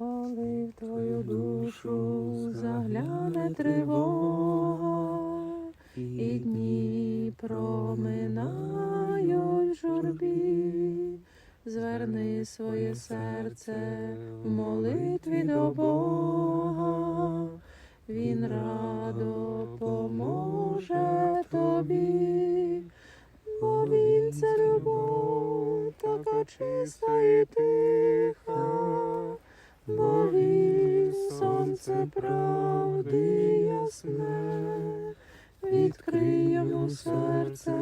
коли в твою душу загляне тривога, і дні проминають журбі, зверни своє серце в молитві до Бога, Він радо поможе тобі, бо він це любов, така чиста і тиха, бо сонце правди ясне, відкрий йому серце,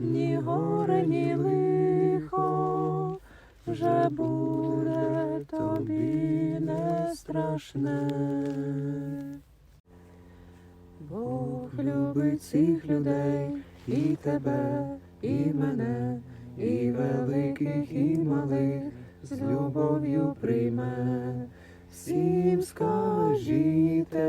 ні горе, ні лихо, вже буде тобі не страшне. Бог любить всіх людей, і тебе, і мене, і великих, і малих, з любов'ю прийме. Всім скажіте,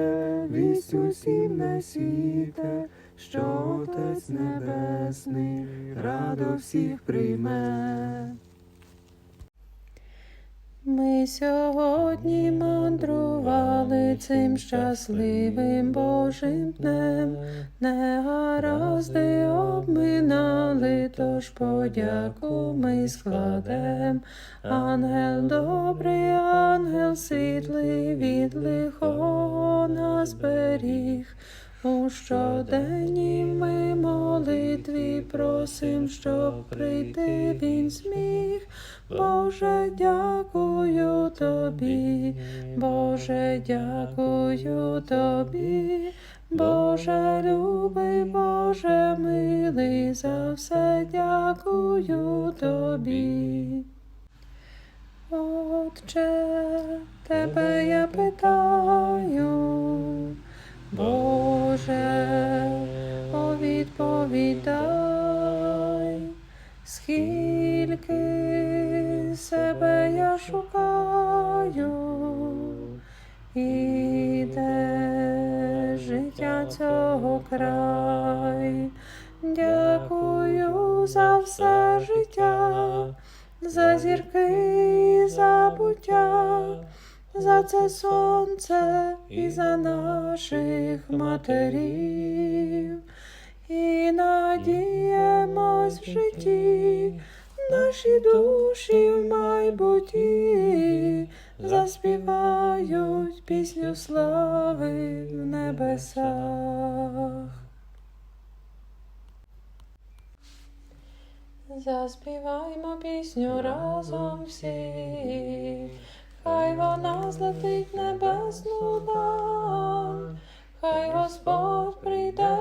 вість усім несіте, що Отець Небесний радо всіх прийме. Ми сьогодні мандрували цим щасливим Божим днем, негаразди обминали, тож подяку ми складем. Ангел добрий, ангел світлий, від лихого нас беріг. У щоденній ми молитві просим, щоб прийти він зміг. Боже, дякую тобі, Боже, дякую тобі, Боже, любий, Боже, милий, за все дякую тобі. Отче, тебе я питаю, Боже, о відповідай, скільки себе я шукаю, і де життя цього край. Дякую за все життя, за зірки, за буття, за це сонце і за наших матерів. І надіємось в житті, наші душі в майбутті заспівають пісню слави в небесах. Заспіваймо пісню разом всі, хай вона злетить небесну даль, хай Господь прийде,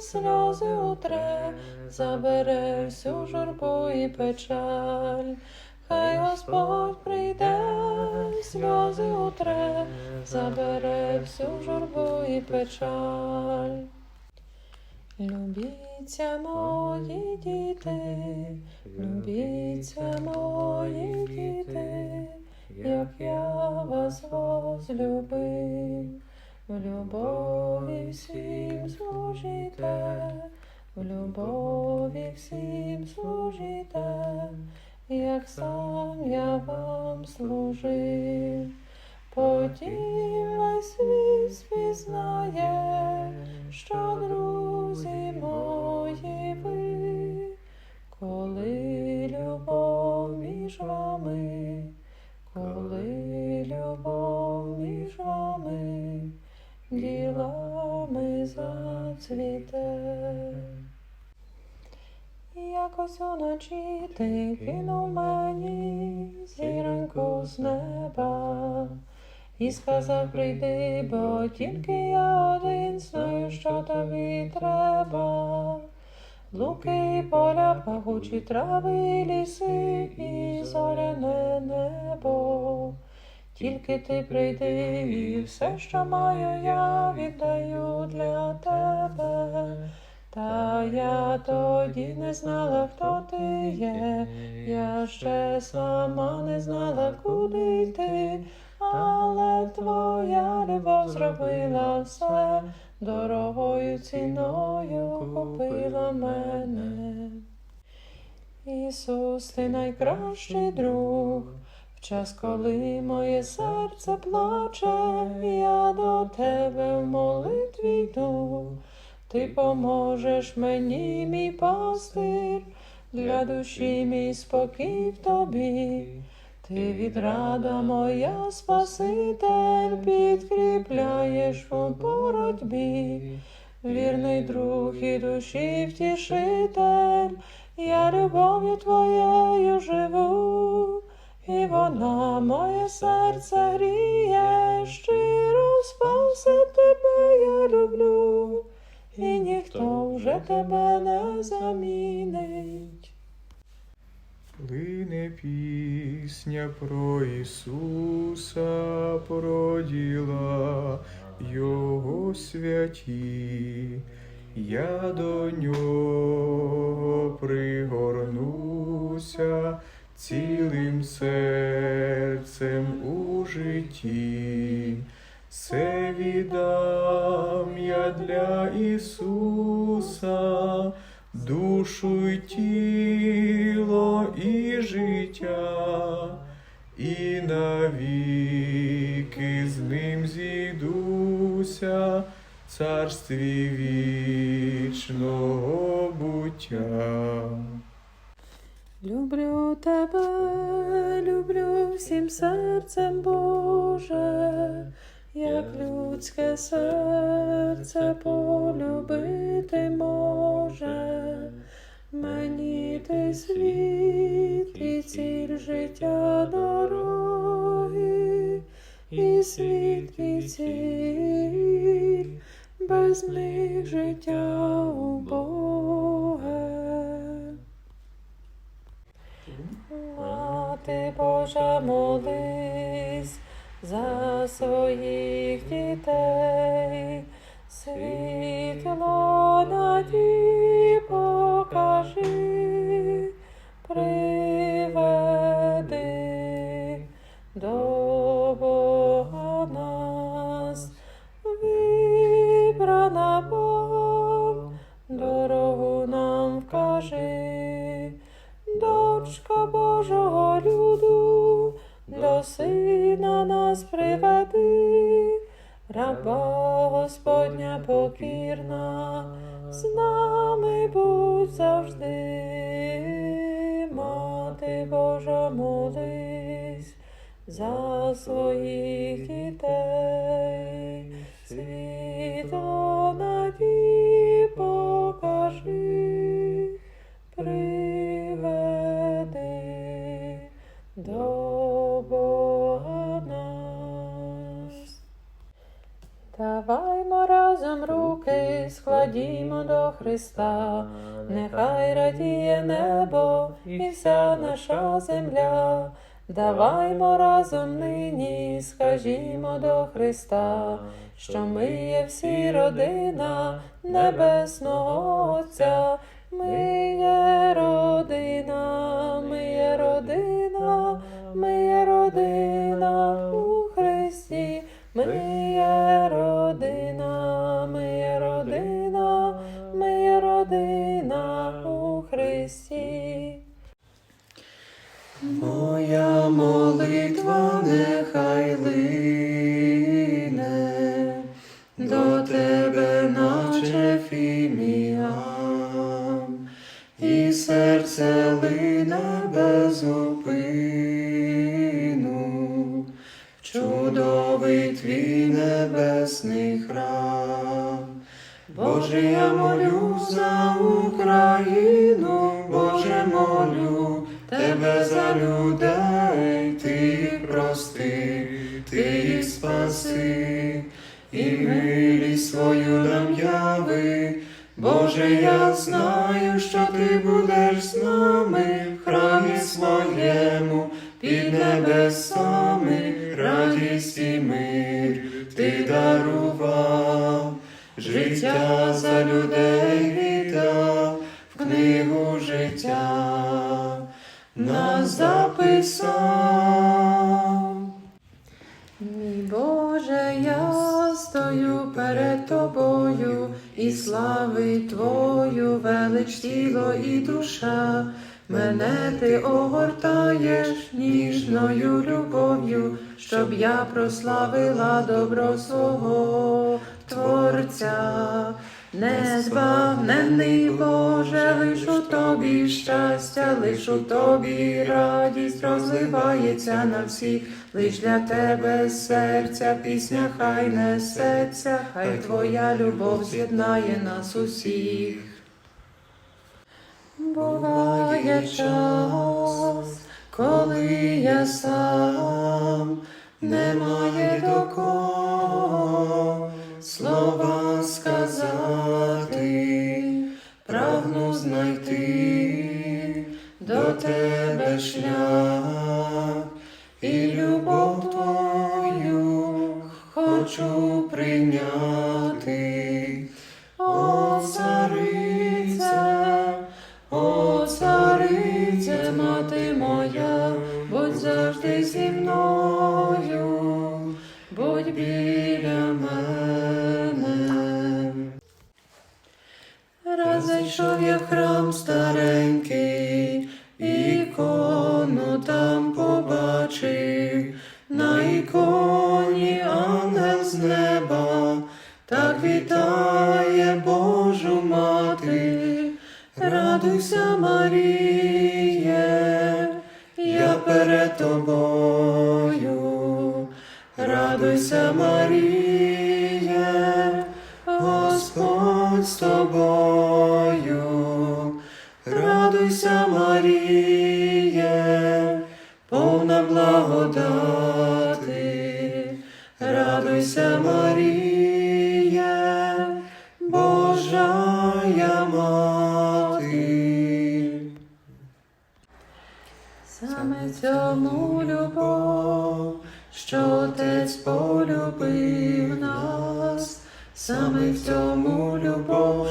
сльози утре, забере всю журбу і печаль, хай Господь прийде, сльози утре, забере всю журбу і печаль. Любіться мої діти, любіться мої діти, як я вас возлюбив, в любові всім служите, в любові всім служите, як сам я вам служив. Потім весь світ спізнає, що друзі мої ви, коли любов між вами, любов між вами, ділами зацвіте. Якось уночі ти кинув мені зіроньку з неба. І сказав, прийди, бо тільки я один знаю, що тобі треба. Луки, поля, пахучі трави, ліси і зоряне небо. Тільки ти прийди, і все, що маю, я віддаю для тебе. Та я тоді не знала, хто ти є, я ще сама не знала, куди йти, але твоя любов зробила все, дорогою ціною купила мене. Ісус, ти найкращий друг, В час, коли моє серце плаче, я до тебе в молитві йду. Ти поможеш мені, мій пастир, для душі мій спокій в тобі. Ти відрада моя Спаситель, підкріпляєш у боротьбі, вірний друг і душі втішитель, я любов'ю твоєю живу, і вона моє серце гріє, щиро спасе тебе я люблю, і ніхто вже тебе не замінить. Лине пісня про Ісуса, про діла Його святі, я до нього пригорнуся цілим серцем у житті. Все віддам я для Ісуса, душу й тіло і життя, і навіки з ним зійдуся царстві вічного буття. Люблю тебе, люблю всім серцем Боже, як людське серце полюбити може. Мені ти світ і ціль життя дороги, і світ і ціль, без них життя убоге. Мати Божа, молись за своїх дітей, світло наді покажи, покірна, з нами будь завжди, мати Божа молись за своїх Христа, нехай радіє небо і вся наша земля. Даваймо разом нині, скажімо до Христа, що ми є всі родина Небесного Отця. Ми є родина, ми є родина, ми є родина у Христі, ми у Моя молитва нехай лине до тебе, наче фіміам, і серце лине без упину, чудовий твій небесний храм. Боже, я молю за Україну, людей, ти прости, ти їх спаси, і милість свою нам яви. Боже, я знаю, що ти будеш з нами в храмі своєму, під небесами, радість і мир ти дарував. Життя за людей віддав в книгу життя нас записав. Мій Боже, я стою перед тобою, і слави Твою велич тіло і душа, Мене ти огортаєш ніжною любов'ю, щоб я прославила добро свого Творця. Незбагненний Боже, лиш у тобі щастя, лиш у тобі радість розливається на всіх, лиш для тебе серця пісня хай несеться, хай твоя любов з'єднає нас усіх. Буває час, коли я сам немає до кого слова сказати, прагну знайти до тебе шлях і любов твою хочу прийняти. Храм старенький, ікону там побачив, на іконі ангел з неба, так вітає Божу мати, радуйся, Маріє, я перед тобою, радуйся, Маріє, Господь з тобою, радуйся, Маріє, повна благодати, радуйся, Маріє, Божая мати. Саме цьому любов, що Отець полюбив нас, саме в цьому любов,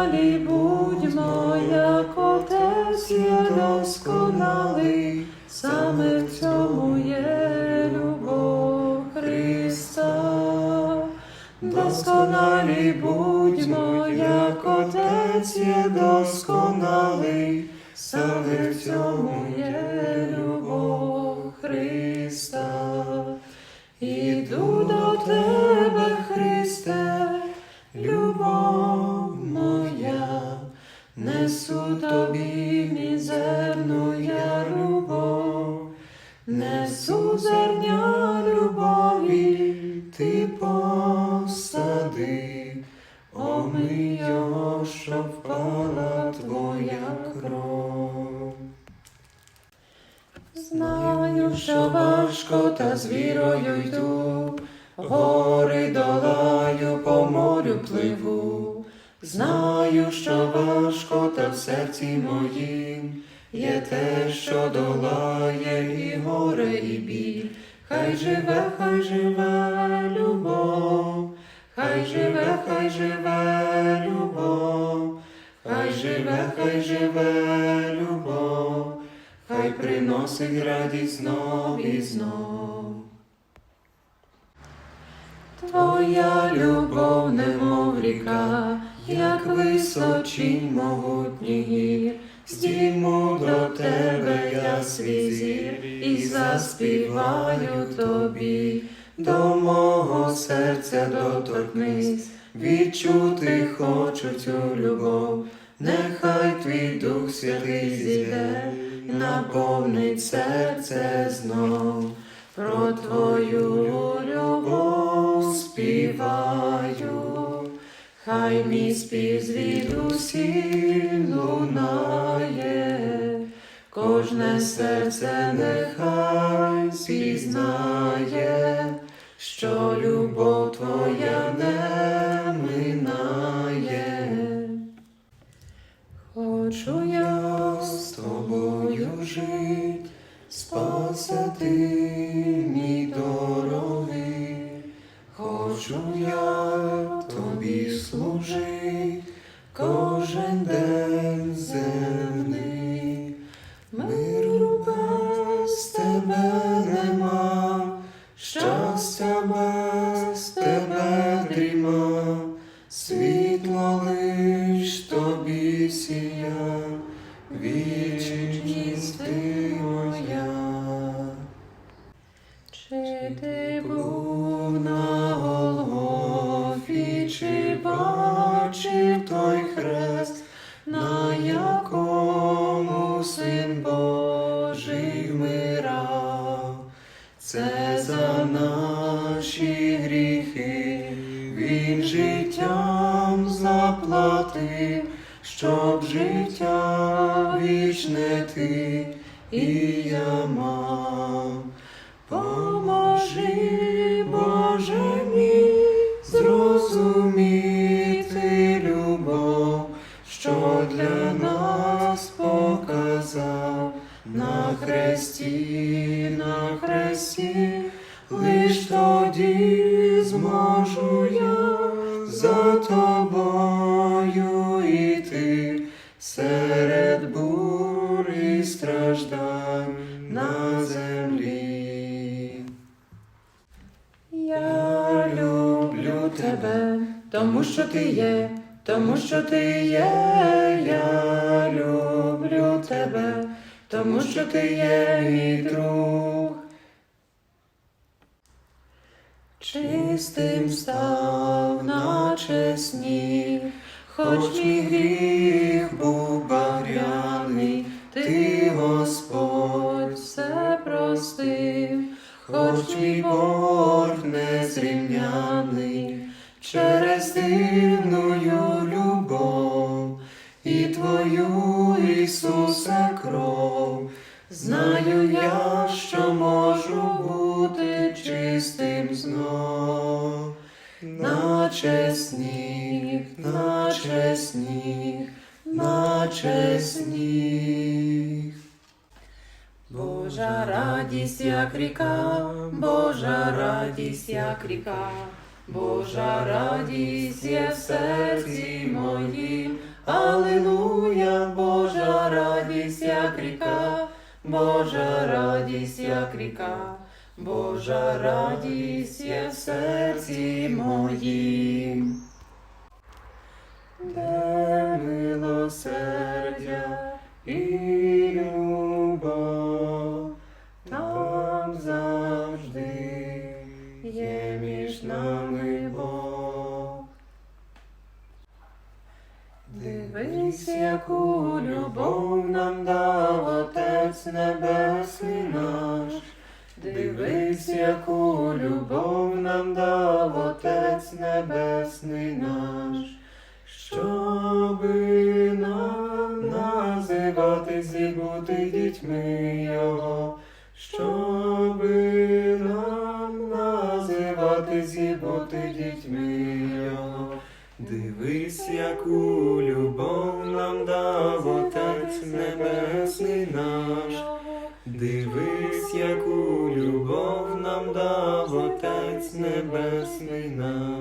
Досконалі будьмо, як Отець є досконалий, саме в цьому є любов Христа. Досконалі будьмо, як Отець є досконалий, саме в цьому є любов Христа. Іду до тебе, тобі мізерну я любов, несу зерня любові, ти посади, омий його, що впала твоя кров. Знаю, що важко, та з вірою йду, гори долаю, по морю пливу. Знаю, що важко, та в серці моїм є те, що долає і горе, і біль. Хай живе, хай живе любов, хай живе, хай живе любов, хай живе, хай живе любов, хай приносить радість знов і знов. Твоя любов, немов ріка, як височінь могутній гір, здійму до тебе я свій зір і заспіваю тобі, до мого серця доторкнись, відчути хочу цю любов, нехай твій Дух Святий зійде, наповнить серце знов. Про твою любов співаю, хай мій спів звідусіль лунає, кожне серце нехай пізнає, що любов твоя не минає. Хочу я з тобою жить, спаси бачив той хрест, на якому син Божий вмирав, це за наші гріхи, він життям заплатив, щоб життя вічне ти і я мав. Хресті, на хресті, лиш тоді зможу я за тобою йти серед бур страждань на землі. Я люблю тебе, тому що ти є, тому що ти є, я люблю тебе, тому що ти є мій друг. Чистим став, наче сніг, хоч мій гріх був багряний, ти, Господь, все простив, хоч мій борг незрівняний, через дивною любов і Твою, Ісусе, кров. Знаю я, що можу бути чистим знов, наче сніг, наче сніг, наче сніг. Божа радість, як ріка, Божа радість, як ріка, Божа радість є в серці моїм, Алилуя, Божа радість, як ріка, Божа радість, як ріка, Божа радість є в серці моїм. Де милосердя Дивись, яку любов нам дав Отець Небесний наш. Дивись, яку любов нам дав Отець Небесний наш, щоби нам називатись і бути дітьми Його, щоби Дивись, яку любов нам дав Отець Небесний наш. Дивись, яку любов нам дав Отець Небесний наш.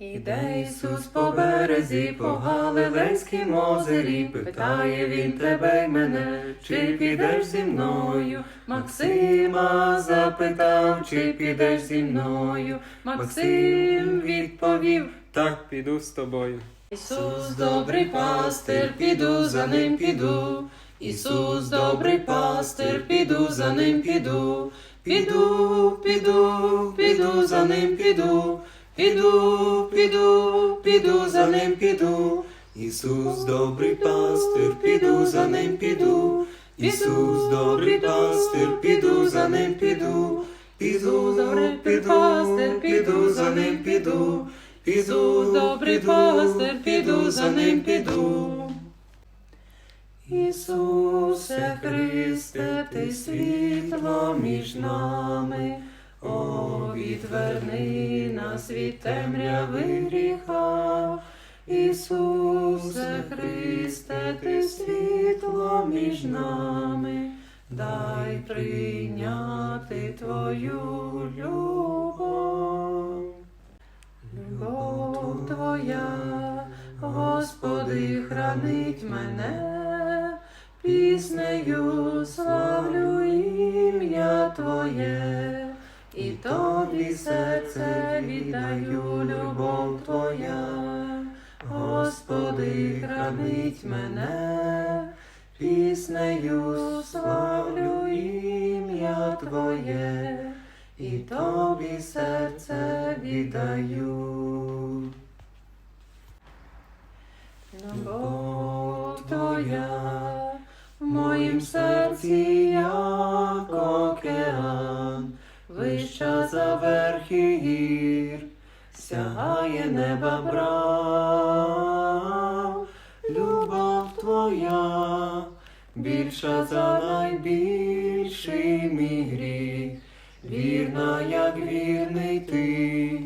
Іде Ісус по березі, по Галилейськім озері, питає він тебе й мене, чи підеш зі мною? Максима запитав, чи підеш зі мною? Максим відповів, Так піду з тобою. Ісус добрий пастир, піду за ним піду. Ісус добрий пастир, піду за ним піду. Піду, піду, піду за ним піду. Піду, піду, піду за ним піду. Ісус добрий пастир, піду за ним піду. Ісус добрий пастир, піду за ним піду. Піду, піду, піду за ним піду. Ісус добрий пастир, піду за ним піду. Ісусе Христе, ти світло між нами, о, відверни нас від темряви гріха. Ісусе Христе, ти світло між нами, дай прийняти Твою любов. Любов Твоя, Господи, хранить мене, піснею славлю ім'я Твоє, Тобі серце віддаю, любов Твоя, Господи, хранить мене, піснею славлю ім'я Твоє, і Тобі серце віддаю. Любов Твоя, моїм серці, океан, за верхи гір, сягає неба брав, любов твоя, більша за найбільший мій гріх, вірна, як вірний ти,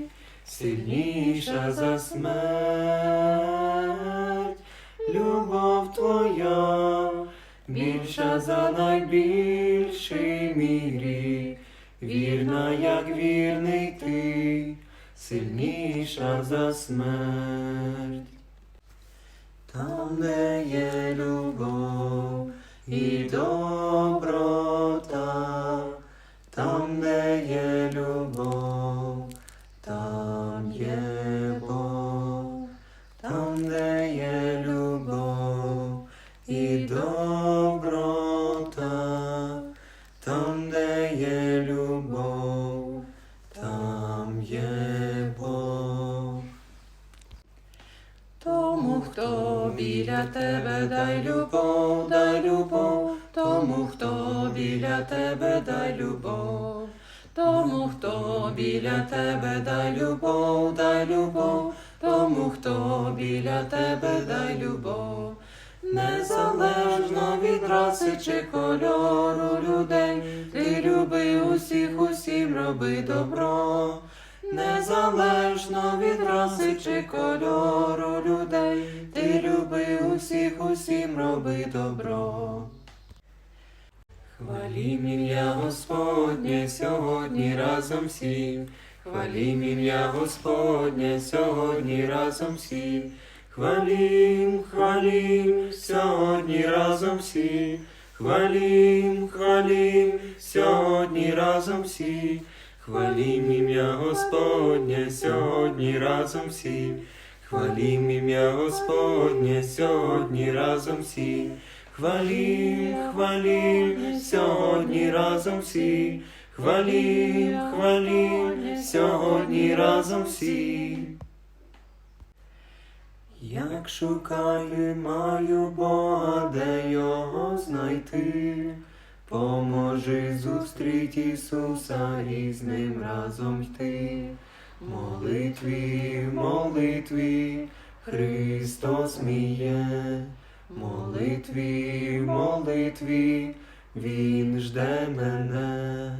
сильніша за смерть, любов твоя, більша за найбільший вірна, як вірний ти, сильніша за смерть. Там, де є любов і доброта, тебе дай любов, тому, хто біля тебе дай любов, дай любов, тому, хто біля тебе дай любов, незалежно від раси чи кольору людей, ти люби усіх, усім роби добро. Незалежно від раси чи кольору людей, ти люби усіх, усім роби добро. Хвалім ім'я Господнє сьогодні разом всі, хвалім ім'я Господнє сьогодні разом всі, хвалім, хвалім сьогодні разом всі, хвалім, хвалім сьогодні разом всі. Хвалім ім'я Господнє сьогодні разом всі, хвалім ім'я Господнє сьогодні разом всі, хвалім, хвалім сьогодні разом всі, хвалім, хвалім сьогодні разом всі. Як шукаю, маю Бога, де його знайти. Поможи зустріти Ісуса і з ним разом йти. Молитві, молитві, Христос міє, молитві, молитві, Він жде мене.